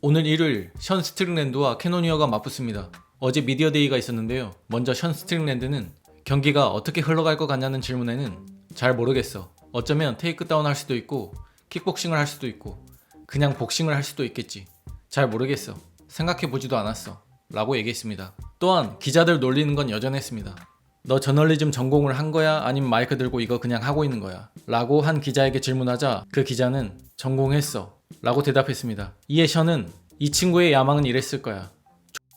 오늘 일요일 션 스트링랜드와 캐노니어가 맞붙습니다. 어제 미디어 데이가 있었는데요. 먼저 션 스트링랜드는 경기가 어떻게 흘러갈 것 같냐는 질문에는 잘 모르겠어. 어쩌면 테이크다운 할 수도 있고 킥복싱을 할 수도 있고 그냥 복싱을 할 수도 있겠지. 잘 모르겠어. 생각해 보지도 않았어. 라고 얘기했습니다. 또한 기자들 놀리는 건 여전했습니다. 너 저널리즘 전공을 한 거야? 아니면 마이크 들고 이거 그냥 하고 있는 거야? 라고 한 기자에게 질문하자 그 기자는 전공했어. 라고 대답했습니다. 이에 션은 이 친구의 야망은 이랬을 거야.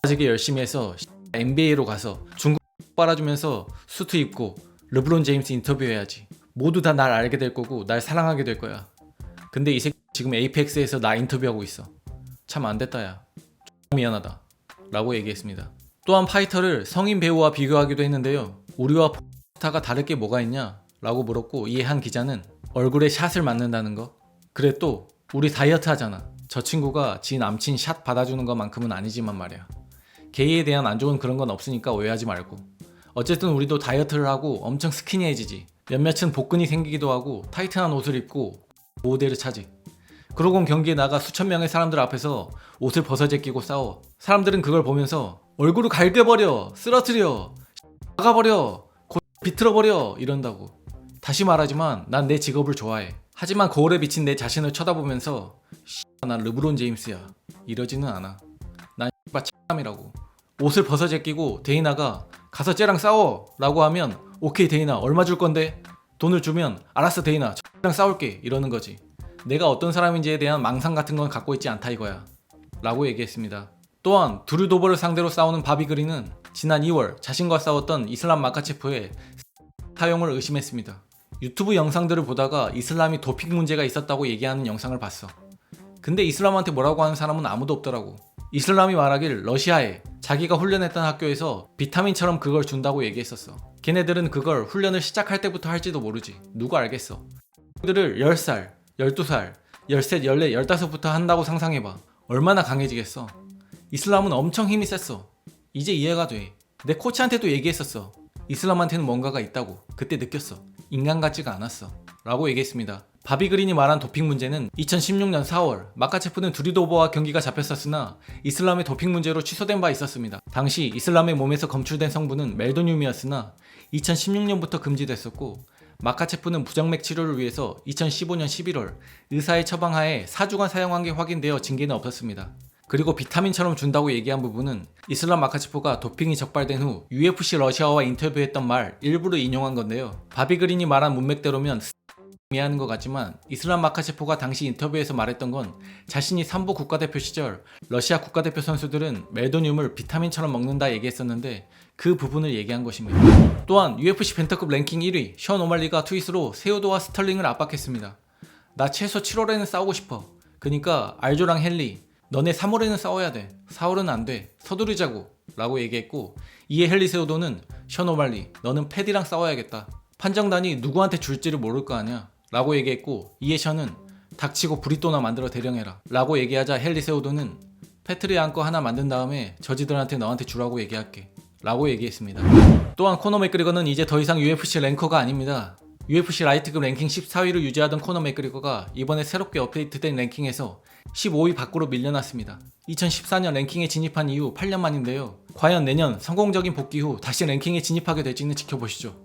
X지게 열심히 해서 NBA로 가서 중국 빨아주면서 수트 입고 르브론 제임스 인터뷰해야지. 모두 다 날 알게 될 거고 날 사랑하게 될 거야. 근데 이 새끼 지금 에이펙스에서 나 인터뷰하고 있어. 참 안 됐다 야. 미안하다. 라고 얘기했습니다. 또한 파이터를 성인 배우와 비교하기도 했는데요. 우리와 스타가 다를 게 뭐가 있냐? 라고 물었고 이에 한 기자는 얼굴에 샷을 맞는다는 거. 그래 또 우리 다이어트 하잖아. 저 친구가 지 남친 샷 받아주는 것만큼은 아니지만 말이야. 게이에 대한 안 좋은 그런 건 없으니까 오해하지 말고. 어쨌든 우리도 다이어트를 하고 엄청 스키니해지지. 몇몇은 복근이 생기기도 하고 타이트한 옷을 입고 모델을 차지. 그러곤 경기에 나가 수천 명의 사람들 앞에서 옷을 벗어 제끼고 싸워. 사람들은 그걸 보면서 얼굴을 갈겨버려, 쓰러뜨려, 나가버려, 곧 비틀어버려 이런다고. 다시 말하지만 난 내 직업을 좋아해. 하지만 거울에 비친 내 자신을 쳐다보면서 난 르브론 제임스야. 이러지는 않아. 난 X바 참이라고. 옷을 벗어 제끼고 데이나가 가서 쟤랑 싸워 라고 하면 오케이 데이나 얼마 줄 건데? 돈을 주면 알았어 데이나 랑 싸울게 이러는 거지. 내가 어떤 사람인지에 대한 망상 같은 건 갖고 있지 않다 이거야. 라고 얘기했습니다. 또한 두류 도버를 상대로 싸우는 바비 그린은 지난 2월 자신과 싸웠던 이슬람 마카체프의 사용을 의심했습니다. 유튜브 영상들을 보다가 이슬람이 도핑 문제가 있었다고 얘기하는 영상을 봤어. 근데 이슬람한테 뭐라고 하는 사람은 아무도 없더라고. 이슬람이 말하길 러시아에 자기가 훈련했던 학교에서 비타민처럼 그걸 준다고 얘기했었어. 걔네들은 그걸 훈련을 시작할 때부터 할지도 모르지. 누가 알겠어. 그들을 10살, 12살, 13, 14, 15부터 한다고 상상해봐. 얼마나 강해지겠어. 이슬람은 엄청 힘이 셌어. 이제 이해가 돼. 내 코치한테도 얘기했었어. 이슬람한테는 뭔가가 있다고. 그때 느꼈어. 인간 같지가 않았어. 라고 얘기했습니다. 바비 그린이 말한 도핑 문제는 2016년 4월 마카체프는 두리도버와 경기가 잡혔었으나 이슬람의 도핑 문제로 취소된 바 있었습니다. 당시 이슬람의 몸에서 검출된 성분은 멜도늄이었으나 2016년부터 금지됐었고 마카체프는 부정맥 치료를 위해서 2015년 11월 의사의 처방하에 4주간 사용한 게 확인되어 징계는 없었습니다. 그리고 비타민처럼 준다고 얘기한 부분은 이슬람 마카체프가 도핑이 적발된 후 UFC 러시아와 인터뷰했던 말 일부러 인용한 건데요. 바비 그린이 말한 문맥대로면 미하는 것 같지만 이슬람 마카체포가 당시 인터뷰에서 말했던 건 자신이 삼부 국가대표 시절 러시아 국가대표 선수들은 멜도늄을 비타민처럼 먹는다 얘기했었는데 그 부분을 얘기한 것입니다. 또한 UFC 벤터급 랭킹 1위 션 오말리가 트윗으로 세우도와 스털링을 압박했습니다. 나 최소 7월에는 싸우고 싶어. 그니까 알조랑 헨리 너네 3월에는 싸워야 돼. 4월은 안 돼. 서두르자고. 라고 얘기했고 이에 헨리 세우도는 션 오말리 너는 패디랑 싸워야겠다. 판정단이 누구한테 줄지를 모를 거 아니야. 라고 얘기했고 이에 션은 닥치고 브리또나 만들어 대령해라 라고 얘기하자 헨리 세우도는 패트리 안 거 하나 만든 다음에 저지들한테 너한테 주라고 얘기할게 라고 얘기했습니다 또한 코너 맥그리거는 이제 더 이상 UFC 랭커가 아닙니다 UFC 라이트급 랭킹 14위를 유지하던 코너 맥그리거가 이번에 새롭게 업데이트된 랭킹에서 15위 밖으로 밀려났습니다. 2014년 랭킹에 진입한 이후 8년 만인데요. 과연 내년 성공적인 복귀 후 다시 랭킹에 진입하게 될지는 지켜보시죠